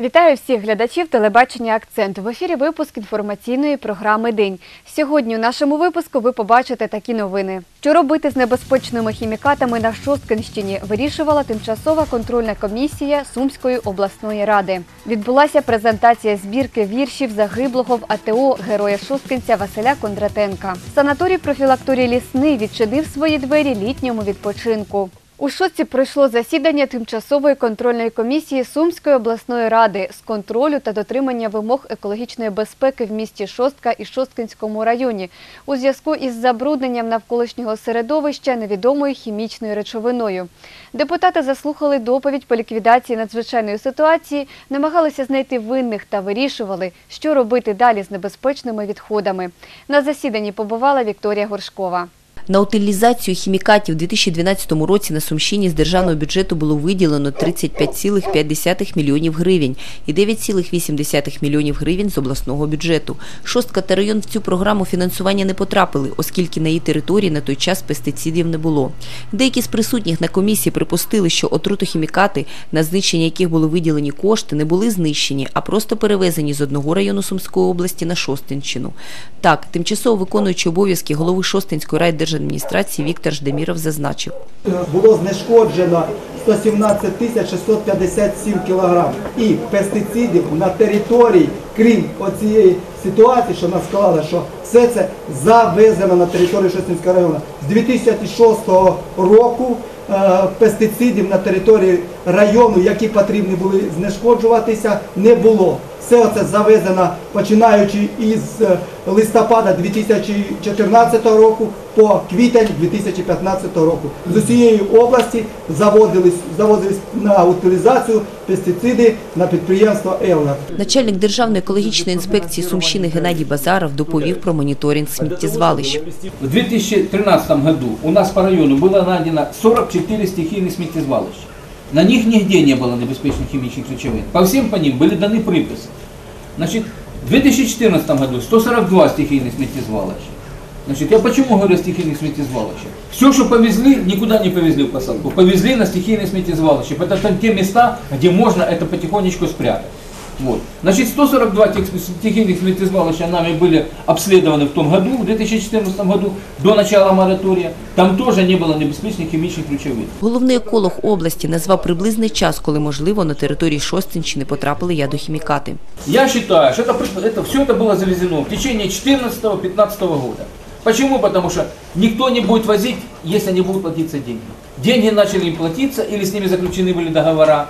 Вітаю всіх глядачів телебачення Акцент. В ефірі випуск інформаційної програми День. Сьогодні у нашому випуску ви побачите такі новини. Що робити з небезпечними хімікатами на Шосткинщині, вирішувала тимчасова контрольна комісія Сумської обласної ради. Відбулася презентація збірки віршів загиблого в АТО героя Шосткинця Василя Кондратенка. Санаторій профілакторії лісний відчинив свої двері літньому відпочинку. У шостці пройшло засідання тимчасової контрольної комісії Сумської обласної ради з контролю та дотримання вимог екологічної безпеки в місті Шостка і Шосткинському районі у зв'язку із забрудненням навколишнього середовища невідомою хімічною речовиною. Депутати заслухали доповідь по ліквідації надзвичайної ситуації, намагалися знайти винних та вирішували, що робити далі з небезпечними відходами. На засіданні побувала Вікторія Горшкова. На утилізацію хімікатів у 2012 році на Сумщині з державного бюджету було виділено 35,5 мільйонів гривень і 9,8 мільйонів гривень з обласного бюджету. Шостка та район в цю програму фінансування не потрапили, оскільки на її території на той час пестицидів не було. Деякі з присутніх на комісії припустили, що отрутохімікати, на знищення яких були виділені кошти, не були знищені, а просто перевезені з одного району Сумської області на Шостинщину. Так, тимчасово виконуючи обов'язки голови Шостинської райдержадміністрації Віктор Ждеміров зазначив. було знешкоджено 117 тисяч 657 кілограм і пестицидів на території, крім оцієї ситуації, що нас склала, що все це завезено на територію Шостинського району. З 2006 року е, пестицидів на території району, які потрібні були знешкоджуватися, не було. Все це завезено починаючи із е, листопада 2014 року по квітень 2015 року. З усієї області заводились, завозились на утилізацію пестициди на підприємство «Елгар». Начальник Державної екологічної інспекції Сумщини Геннадій Базаров доповів про моніторинг сміттєзвалищ. В 2013 году у нас по району было найдено 44 стихийных сміттєзвалища. На них нигде не было небезпечных химических речовин. По всем по ним были даны приписи. Значит, в 2014 году 142 стихийных сміттєзвалища. Значит, я почему говорю о стихийных сміттєзвалищах? Все, что повезли, никуда не повезли в посадку. Повезли на стихийные сміттєзвалища. Это там те места, где можно это потихонечку спрятать. Вот. Значит, 142 тех стихийных сміттєзвалища нами были обследованы в том году, в 2014 году, до начала моратория. Там тоже не было небезпечных химических речовин. Головний еколог області назвав приблизний час, коли можливо на території Шостинщини потрапили ядохімікати. Я считаю, что это, при- это, все это было завезено в течение 14-15 года. Почему? Потому что никто не будет возить, если не будут платиться деньги. Деньги начали им платиться или с ними заключены были договора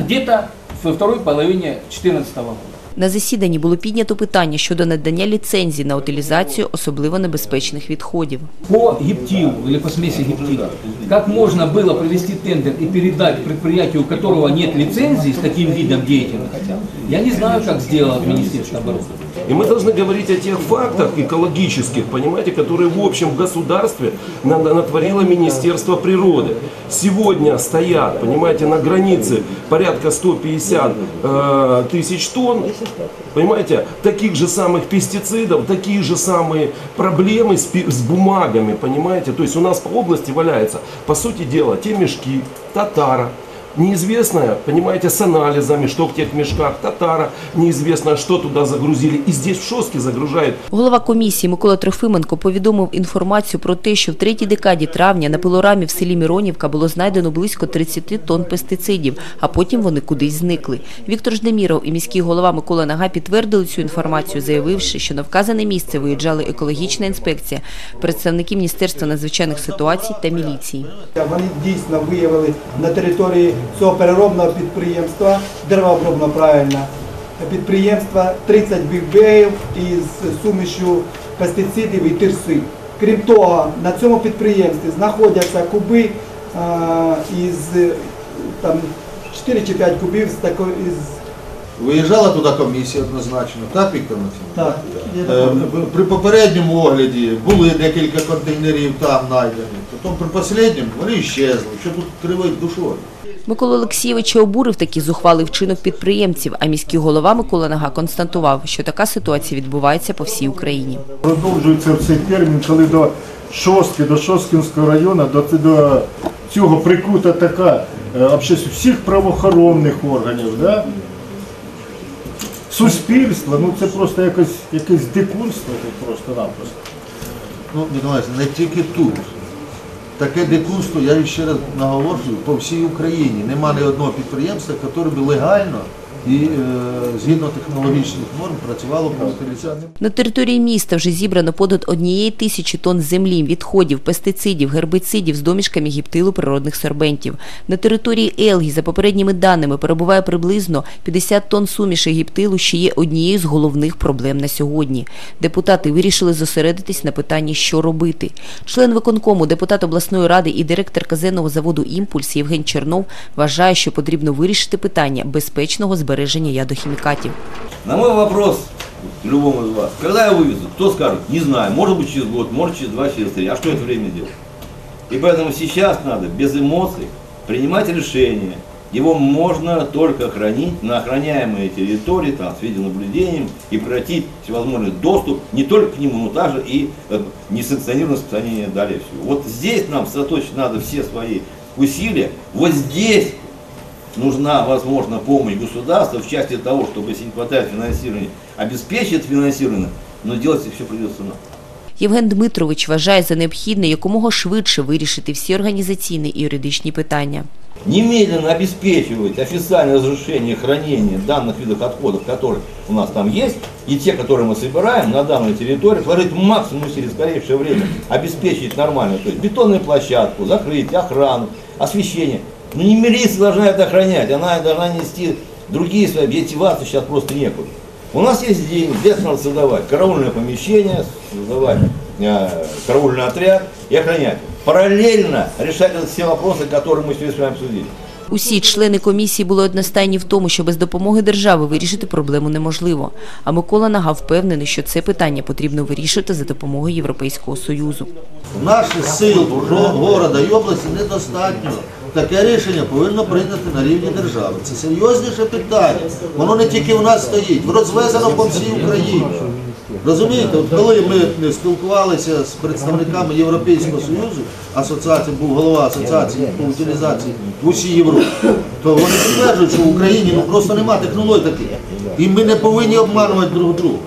где-то во второй половине 2014 года. На засіданні було піднято питання щодо надання ліцензій на утилізацію особливо небезпечних відходів. По гептилу или по смеси гептила, как можна було провести тендер і передати предприятию, у которого нет ліцензії з таким видом діяльності, я не знаю, як зробило Міністерство обороны. И мы должны говорить о тех фактах экологических, понимаете, которые в общем в государстве на- на- натворило Министерство природы. Сегодня стоят, понимаете, на границе порядка 150 э, тысяч тонн, понимаете, таких же самых пестицидов, такие же самые проблемы с, с бумагами, понимаете. То есть у нас по области валяется, по сути дела, те мешки, татара, неизвестное, понимаете, с анализами, что в тех мешках, татара, неизвестно, что туда загрузили. И здесь в Шостке загружают Голова комісії Микола Трофименко повідомив інформацію про те, що в третій декаді травня на пилорамі в селі Міронівка було знайдено близько 30 тонн пестицидів, а потім вони кудись зникли. Віктор Ждеміров і міський голова Микола Нага підтвердили цю інформацію, заявивши, що на вказане місце виїжджали екологічна інспекція, представники Міністерства надзвичайних ситуацій та міліції. Вони дійсно виявили на території цього переробного підприємства, деревообробно правильно, підприємства 30 бігбеїв із сумішю пестицидів і тирси. Крім того, на цьому підприємстві знаходяться куби із е, там 4 чи 5 кубів з такої із Виїжджала туди комісія однозначно, так, Віктор Максимович? так, Е, При попередньому огляді були декілька контейнерів там знайдені. Потім при останньому вони щезли. Що тут кривить душою? Микола Олексійович обурив такий зухвалий вчинок підприємців, а міський голова Микола Нага констатував, що така ситуація відбувається по всій Україні. Продовжується в цей термін, коли до Шостки, до Шосткінського району, до, до цього прикута така е, общество- всіх правоохоронних органів, да? суспільства, ну це просто якось якесь дикунство тут просто-напросто. Ну, Миколаївич, не тільки тут. Таке дикунство, я ще раз наголошую, по всій Україні. Нема ні одного підприємства, яке би легально і е, згідно технологічних норм працювало по утилізації. На території міста вже зібрано понад однієї тисячі тонн землі, відходів, пестицидів, гербицидів з домішками гіптилу природних сорбентів. На території Елгі, за попередніми даними, перебуває приблизно 50 тонн суміші гіптилу, що є однією з головних проблем на сьогодні. Депутати вирішили зосередитись на питанні, що робити. Член виконкому, депутат обласної ради і директор казенного заводу «Імпульс» Євген Чернов вважає, що потрібно вирішити питання безпечного збереження ядохімікатів. На мой вопрос, к любому из вас, когда я вывезу, кто скажет, не знаю, может быть через год, может через два, через три, а что это время делать? И поэтому сейчас надо без эмоций принимать решение. Его можно только хранить на охраняемой территории, там, с видеонаблюдением, и прекратить всевозможный доступ не только к нему, но также и э, несанкционированное распространение далее всего. Вот здесь нам сосредоточить надо все свои усилия. Вот здесь нужна, возможно, помощь государства в части того, чтобы, если не хватает финансирования, обеспечить финансирование, но делать все придется нам. Євген Дмитрович вважає за необхідне якомога швидше вирішити всі організаційні і юридичні питання. Немедленно обеспечивать официальное разрешение хранения данных видов отходов, которые у нас там есть, и те, которые мы собираем на данной территории, вложить максимум усилий в скорейшее время, обеспечить нормально, то есть бетонную площадку, закрыть, охрану, освещение. Но не милиция должна это охранять, она должна нести другие свои, объективации сейчас просто некуда. У нас есть деньги, здесь надо создавать караульное помещение, создавать э, караульный отряд и охранять. Параллельно решать все вопросы, которые мы сегодня с вами обсудили. Усі члени комісії були одностайні в тому, що без допомоги держави вирішити проблему неможливо. А Микола Нага впевнений, що це питання потрібно вирішити за допомогою Європейського Союзу. Наших сил города і області недостатньо. Таке рішення повинно прийняти на рівні держави. Це серйозніше питання. Воно не тільки в нас стоїть, розвезено по всій Україні. Розумієте, от коли ми спілкувалися з представниками Європейського Союзу, асоціації, був голова асоціації по утилізації усій Європі, то вони підтверджують, що в Україні ну, просто немає технологій таких. І ми не повинні обманувати друг друга.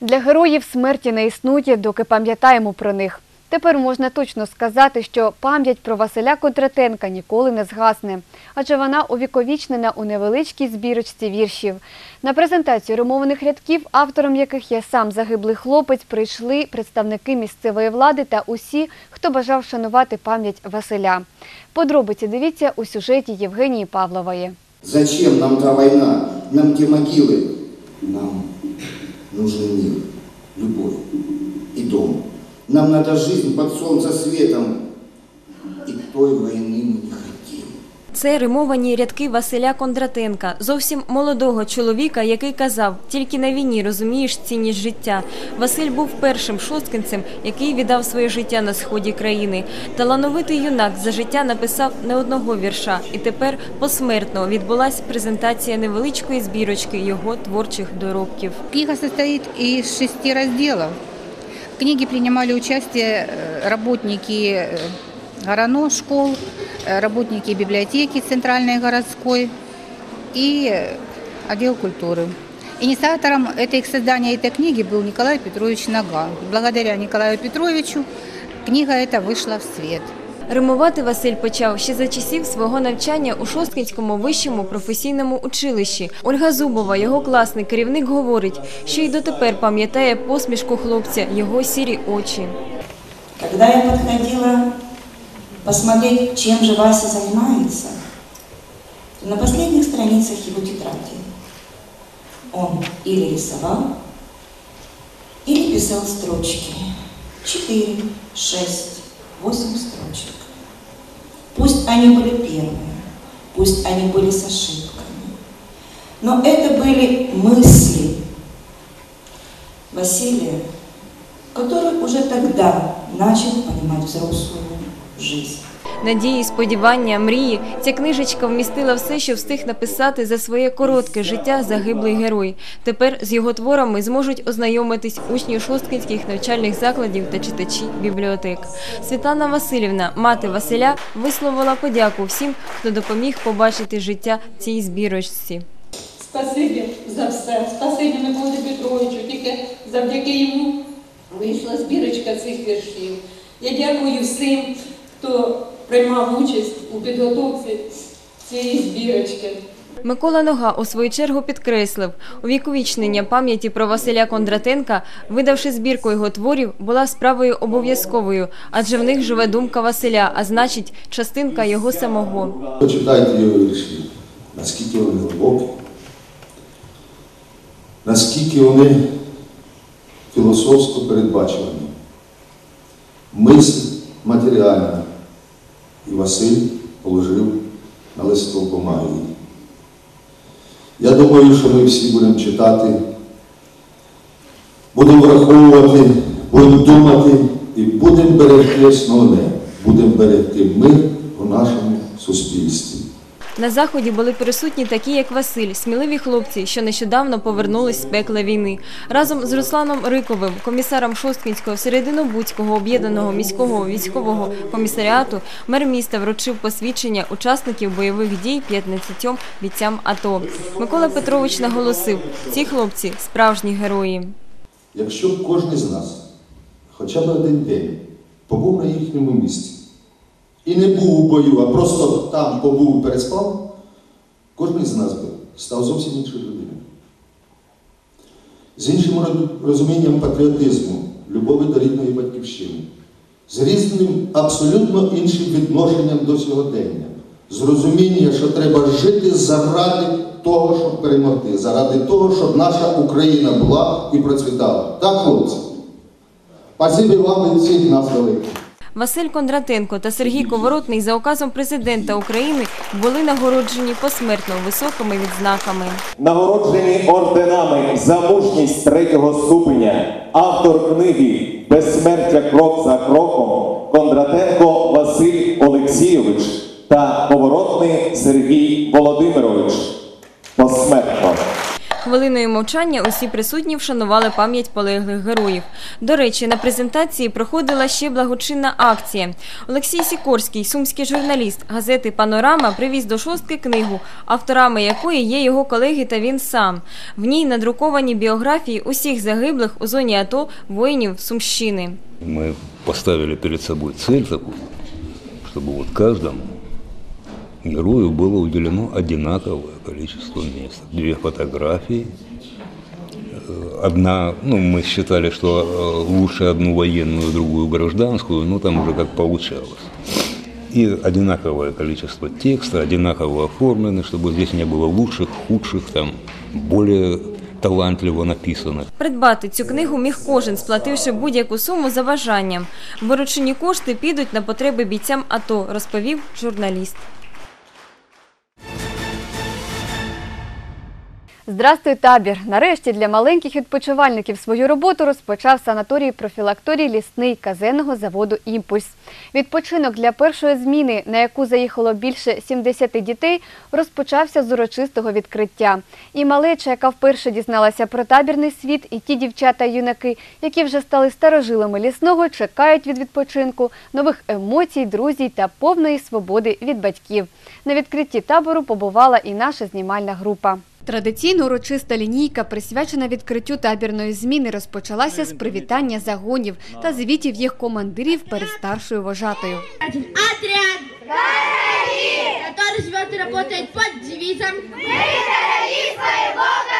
Для героїв смерті не існує, доки пам'ятаємо про них. Тепер можна точно сказати, що пам'ять про Василя Кондратенка ніколи не згасне, адже вона увіковічнена у невеличкій збірочці віршів. На презентацію римованих рядків, автором яких є сам загиблий хлопець, прийшли представники місцевої влади та усі, хто бажав шанувати пам'ять Василя. Подробиці дивіться у сюжеті Євгенії Павлової. Зачем нам та война, нам те могилы? Нам нужен мир, любовь и дом. Нам надо жизнь под солнца светом, и той войны мы не хотим. Це римовані рядки Василя Кондратенка, зовсім молодого чоловіка, який казав, тільки на війні розумієш цінність життя. Василь був першим шосткинцем, який віддав своє життя на сході країни. Талановитий юнак за життя написав не одного вірша, і тепер посмертно відбулася презентація невеличкої збірочки його творчих доробків. Книга состоит из шести разделов. В книге принимали участие э, работники э, ГОРАНО школ, э, работники библиотеки центральной городской и э, отдел культуры. Инициатором этой, создания этой книги был Николай Петрович Нога. Благодаря Николаю Петровичу книга эта вышла в свет. Римувати Василь почав ще за часів свого навчання у Шосткинському вищому професійному училищі. Ольга Зубова, його класний керівник, говорить, що й дотепер пам'ятає посмішку хлопця, його сірі очі. Когда я подходила посмотреть, чем же Вася занимается, то на последних страницах его тетради он или рисовал, или писал строчки. Четыре, шесть, восемь строчек. Пусть они были первые, пусть они были с ошибками, но это были мысли Василия, который уже тогда начал понимать взрослую жизнь. Надії, сподівання, мрії. Ця книжечка вмістила все, що встиг написати за своє коротке життя загиблий герой. Тепер з його творами зможуть ознайомитись учні шосткинських навчальних закладів та читачі бібліотек. Світлана Васильівна, мати Василя, висловила подяку всім, хто допоміг побачити життя цій збірочці. Спасибі за все. Спасибі Миколі Петровичу. Тільки завдяки йому вийшла збірочка цих віршів. Я дякую всім, хто приймав участь у підготовці цієї збірочки. Микола Нога у свою чергу підкреслив, увіковічнення пам'яті про Василя Кондратенка, видавши збірку його творів, була справою обов'язковою, адже в них живе думка Василя, а значить, частинка його самого. Почитайте його вірші, наскільки вони глибокі, наскільки вони філософсько передбачувані. Мисль матеріальна. І Василь положив на листок бумаги. Я думаю, що ми всі будемо читати, будемо враховувати, будемо думати і будемо берегти основне, будемо берегти мир у нашому суспільстві. На заході були присутні такі, як Василь, сміливі хлопці, що нещодавно повернулись з пекла війни. Разом з Русланом Риковим, комісаром Шосткінського Серединобудського об'єднаного міського військового комісаріату, мер міста вручив посвідчення учасників бойових дій 15 бійцям АТО. Микола Петрович наголосив, ці хлопці справжні герої. Якщо кожен з нас хоча б один день побув на їхньому місці і не був у бою, а просто там побув і переспав, кожен з нас би став зовсім іншою людиною. З іншим розумінням патріотизму, любові до рідної батьківщини, з різним абсолютно іншим відношенням до сьогодення, з розуміння, що треба жити заради того, щоб перемогти, заради того, щоб наша Україна була і процвітала. Так, хлопці? Спасибі вам від всіх нас великих. Василь Кондратенко та Сергій Коворотний за указом президента України були нагороджені посмертно високими відзнаками. Нагороджені орденами за мужність третього ступеня, автор книги Безсмертя крок за кроком Кондратенко Василь Олексійович та Поворотний Сергій Володимирович. Посмертно. Хвилиною мовчання усі присутні вшанували пам'ять полеглих героїв. До речі, на презентації проходила ще благочинна акція. Олексій Сікорський, сумський журналіст газети Панорама, привіз до шостки книгу, авторами якої є його колеги та він сам. В ній надруковані біографії усіх загиблих у зоні АТО воїнів Сумщини. Мы поставили перед собой цель такую, чтобы вот каждому герою было уделено одинаковое количество мест. Две фотографии. Э, Одна, ну, мы считали, что э, лучше одну военную, другую гражданскую, но там уже как получалось. И одинаковое количество текста, одинаково оформлены, чтобы здесь не было лучших, худших, там, более талантливо написанных. Придбати цю книгу міг кожен, сплативши будь-яку суму за бажанням. Виручені кошти підуть на потреби бійцям АТО, розповів журналіст. Здрастуй, табір! Нарешті для маленьких відпочивальників свою роботу розпочав санаторій профілакторій лісний казенного заводу Імпульс. Відпочинок для першої зміни, на яку заїхало більше 70 дітей, розпочався з урочистого відкриття. І малеча, яка вперше дізналася про табірний світ, і ті дівчата й юнаки, які вже стали старожилами лісного, чекають від відпочинку, нових емоцій, друзів та повної свободи від батьків. На відкритті табору побувала і наша знімальна група. Традиційно урочиста лінійка, присвячена відкриттю табірної зміни, розпочалася з привітання загонів та звітів їх командирів перед старшою вожатою. Отряд! отряд, который живет и работает под девизом «Мы короли своего королевства,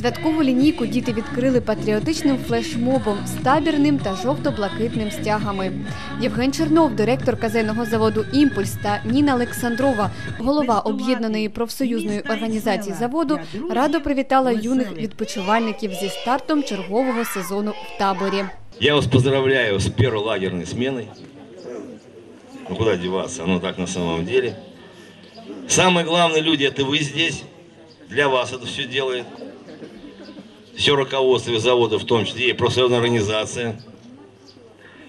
Святкову лінійку діти відкрили патріотичним флешмобом з табірним та жовто-блакитним стягами. Євген Чернов, директор казенного заводу Імпульс та Ніна Олександрова, голова об'єднаної профсоюзної організації заводу, радо привітала юних відпочивальників зі стартом чергового сезону в таборі. Я вас поздравляю с первой лагерной сменой. Ну куда деваться, оно так на самом деле. Самые главные люди это вы здесь. Для вас это все делает. Все руководство завода, в том числе и профсоюзная организация.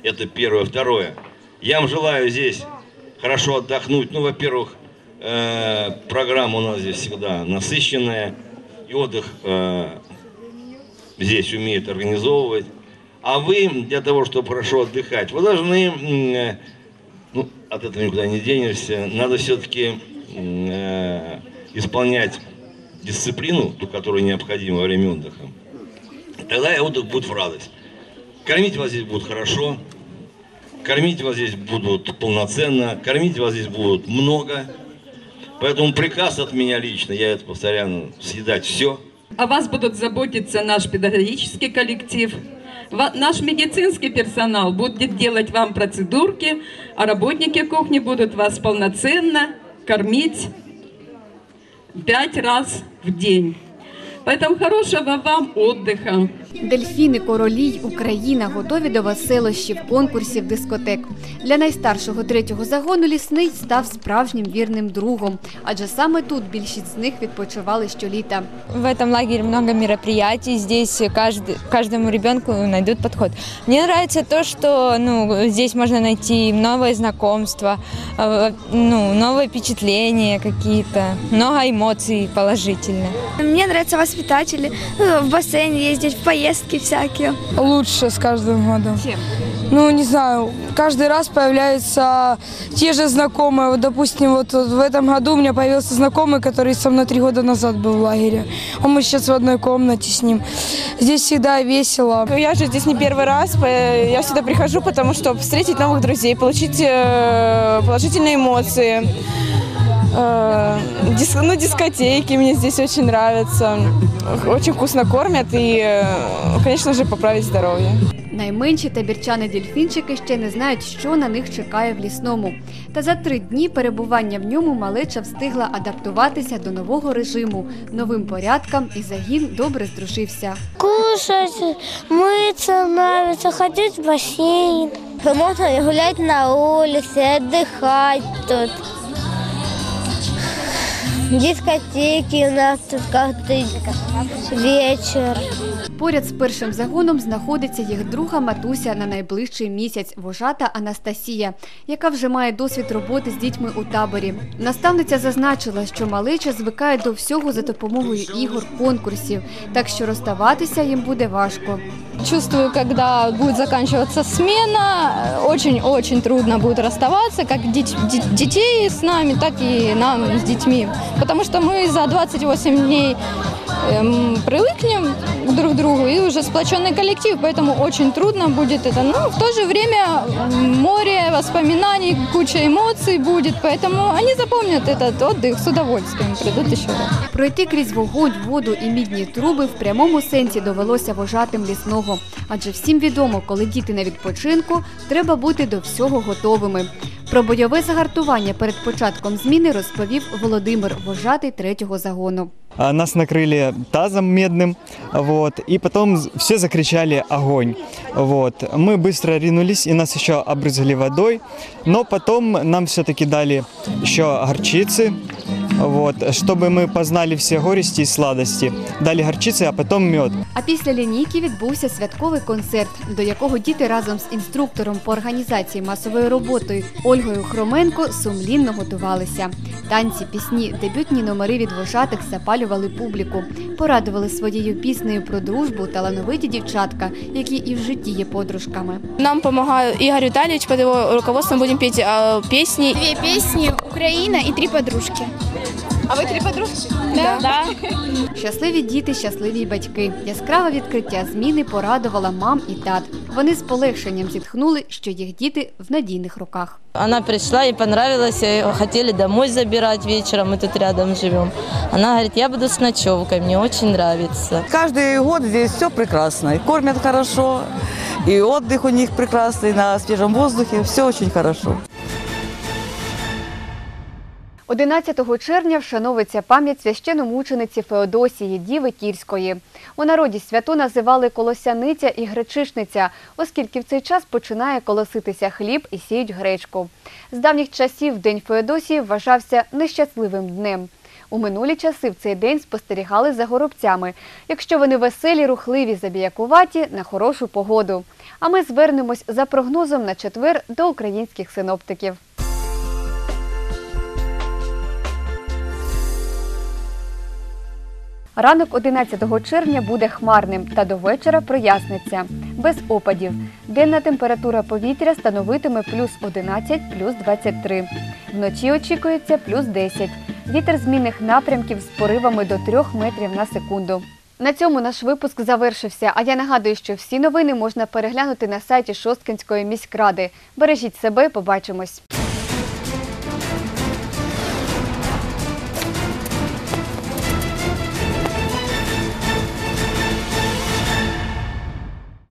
Это первое. Второе. Я вам желаю здесь хорошо отдохнуть. Ну, во-первых, э, программа у нас здесь всегда насыщенная, и отдых э, здесь умеют организовывать. А вы для того, чтобы хорошо отдыхать, вы должны, э, ну, от этого никуда не денешься, надо все-таки э, исполнять дисциплину, ту, которая необходима во время отдыха. Тогда и отдых будет в радость. Кормить вас здесь будут хорошо, кормить вас здесь будут полноценно, кормить вас здесь будут много. Поэтому приказ от меня лично, я это постоянно, съедать все. О вас будут заботиться наш педагогический коллектив. Наш медицинский персонал будет делать вам процедурки, а работники кухни будут вас полноценно кормить пять раз в день. Поэтому хорошего вам отдыха. Дельфіни, королі й Україна готові до веселощів, конкурсів, дискотек. Для найстаршого третього загону лісний став справжнім вірним другом, адже саме тут більшість з них відпочивали щоліта. В этом лагере много мероприятий, здесь каждый, каждому ребенку найдут подход. Мне нравится то, что ну, здесь можно найти новые знакомства, э, ну, новые впечатления какие-то, много эмоций положительных. Мне нравятся воспитатели, ну, в бассейн ездить, в поездки всякие. Лучше с каждым годом. Чем? Ну, не знаю, каждый раз появляются те же знакомые. Вот, допустим, вот в этом году у меня появился знакомый, который со мной три года назад был в лагере. А мы сейчас в одной комнате с ним. Здесь всегда весело. Я же здесь не первый раз, по- я сюда прихожу, потому что встретить новых друзей, получить э, положительные эмоции. Э, дис- ну, дискотеки мне здесь очень нравятся. Очень вкусно кормят и, э, конечно же, поправить здоровье. Найменші табірчани дельфінчики ще не знають, що на них чекає в лісному. Та за три дні перебування в ньому малеча встигла адаптуватися до нового режиму, новим порядкам і загін добре здружився. Кушать, мыться нравится, ходить в бассейн. Можно гулять на улице, отдыхать тут. Дискотеки у нас тут каждый вечер. Поряд з першим загоном знаходиться їх друга матуся на найближчий місяць вожата Анастасія, яка вже має досвід роботи з дітьми у таборі. Наставниця зазначила, що малеча звикає до всього за допомогою ігор, конкурсів, так що розставатися їм буде важко. Чувствую, когда будет заканчиваться смена, очень-очень трудно будет расставаться, как дет- де- детей с нами, так и нам с детьми. Потому что мы за 28 дней эм, привыкнем друг к другу и уже сплоченный коллектив, поэтому очень трудно будет это. Но в то же время м, море воспоминаний, куча эмоций будет, поэтому они запомнят этот отдых с удовольствием, придут еще раз. Пройти крізь вогонь, воду і мідні труби в прямому сенсі довелося вожатим лісного. Адже всім відомо, коли діти на відпочинку, треба бути до всього готовими. Про бойове загартування перед початком зміни розповів Володимир, вожатий третього загону. А, Нас накрыли тазом медным, вот, и потом з- все закричали «Огонь!». Вот. Мы быстро ринулись, и нас еще обрызгали водой, но потом нам все-таки дали еще горчицы, вот, чтобы мы познали все горести и сладости. Дали горчицы, а потом мед. А після лінійки відбувся святковий концерт, до якого діти разом з інструктором по організації масової роботи Ольгою Хроменко сумлінно готувалися. Танці, пісні, дебютні номери від вожатих запалювали публіку, порадували своєю піснею про дружбу талановиті дівчатка, які і в житті є подружками. Нам помогает Игорь Витальевич, под его руководством будем петь э, песни. Две песни «Украина» и «Три подружки». А вы три подружки? Да. да. Щасливі діти, щасливі й батьки. Яскраве відкриття зміни порадувала мам і тат. Вони з полегшенням зітхнули, що їх діти в надійних руках. Она пришла, ей понравилось, и хотели домой забирать вечером, мы тут рядом живем. Она говорит, я буду с ночевкой, мне очень нравится. Каждый год здесь все прекрасно. И кормят хорошо, и отдых у них прекрасный на свежем воздухе. Все очень хорошо. 11 червня вшановується пам'ять священомучениці Феодосії Діви Кірської. У народі свято називали колосяниця і гречишниця, оскільки в цей час починає колоситися хліб і сіють гречку. З давніх часів День Феодосії вважався нещасливим днем. У минулі часи в цей день спостерігали за горобцями. Якщо вони веселі, рухливі, забіякуваті, на хорошу погоду. А ми звернемось за прогнозом на четвер до українських синоптиків. Ранок 11 червня буде хмарним та до вечора проясниться, без опадів. Денна температура повітря становитиме плюс 11, плюс 23. Вночі очікується плюс 10. Вітер змінних напрямків з поривами до 3 метрів на секунду. На цьому наш випуск завершився. А я нагадую, що всі новини можна переглянути на сайті Шосткинської міськради. Бережіть себе, побачимось.